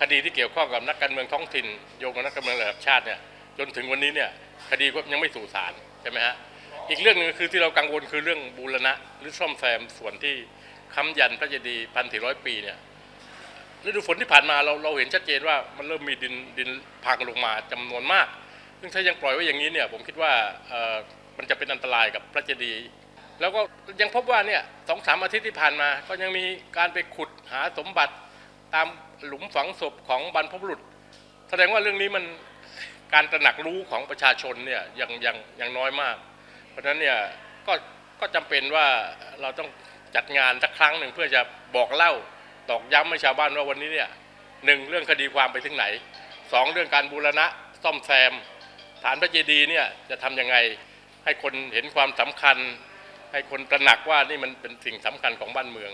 คดีที่เกี่ยวข้องกับนักการเมืองท้องถิ่นโยงกับนักการเมืองระดับชาติเนี่ยจนถึงวันนี้เนี่ยคดีก็ยังไม่สู่ศาลใช่ไหมฮะอีกเรื่องหนึงก็คือที่เรากังวลคือเรื่องบูรณะหรือซ่อมแซมส่วนที่ค้ำยันพระเจดีย์พันสี่ร้อยปีเนี่ยฤดูฝนที่ผ่านมาเราเราเห็นชัดเจนว่ามันเริ่มมีดินดินพังลงมาจำนวนมาก ซึ่งถ้ายังปล่อยไว้อย่างนี้เนี่ยผมคิดว่ามันจะเป็นอันตรายกับพระเจดีย์แล้วก็ยังพบว่าเนี่ยสองสามอาทิตย์ที่ผ่านมาก็ยังมีการไปขุดหาสมบัติ ตามหลุมฝังศพของบรรพบุรุษ แสดงว่าเรื่องนี้มันการตระหนักรู้ของประชาชนเนี่ยยังยังยังน้อยมาก เพราะฉะนั้นเนี่ยก็ก็จำเป็นว่าเราต้องจัดงานสักครั้งหนึ่งเพื่อจะบอกเล่าตอกย้ำให้ชาวบ้านว่าวันนี้เนี่ยหนึ่งเรื่องคดีความไปถึงไหนสองเรื่องการบูรณะซ่อมแซม ฐานพระเจดีย์เนี่ยจะทำยังไงให้คนเห็นความสำคัญ ให้คนตระหนักว่านี่มันเป็นสิ่งสำคัญของบ้านเมือง